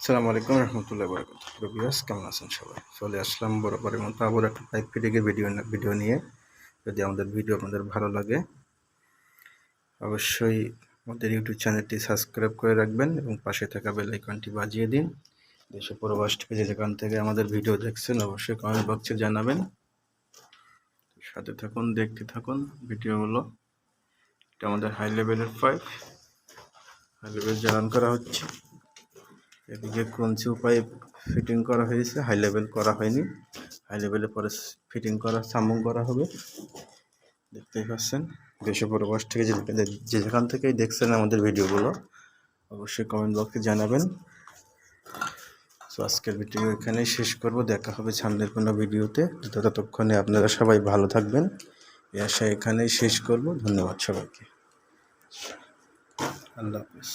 আসসালামু আলাইকুম রহমতুল্লাহ বরকত কেমন আছেন সবাই? চলে আসলাম বরাবরের মতো আবার একটা পাইপ ফিটিংয়ের ভিডিও ভিডিও নিয়ে। যদি আমাদের ভিডিও আপনাদের ভালো লাগে, অবশ্যই আমাদের ইউটিউব চ্যানেলটি সাবস্ক্রাইব করে রাখবেন এবং পাশে থাকা বেল আইকনটি বাজিয়ে দিন। দেশে প্রবাস থেকে যে যেখান থেকে আমাদের ভিডিও দেখছেন, অবশ্যই কমেন্ট বক্সে জানাবেন। সাথে থাকুন, দেখতে থাকুন ভিডিওগুলো এটা আমাদের হাই লেভেলের পাইপ হাই লেভেল জ্বালান করা হচ্ছে। এদিকে ক্রঞ্চি উপায়ে ফিটিং করা হয়েছে হাই লেভেল করা হয়নি। হাই লেভেলে পরে ফিটিং করা সামুং করা হবে। দেখতেই পাচ্ছেন, দেশে পরবাস থেকে যে যেখান থেকেই দেখছেন আমাদের ভিডিওগুলো, অবশ্যই কমেন্ট বক্সে জানাবেন। তো আজকের ভিডিও এখানেই শেষ করব। দেখা হবে সামনের কোনো ভিডিওতে। ততক্ষণে আপনারা সবাই ভালো থাকবেন। এই আশা এখানেই শেষ করব। ধন্যবাদ সবাইকে। আল্লাহ হাফিজ।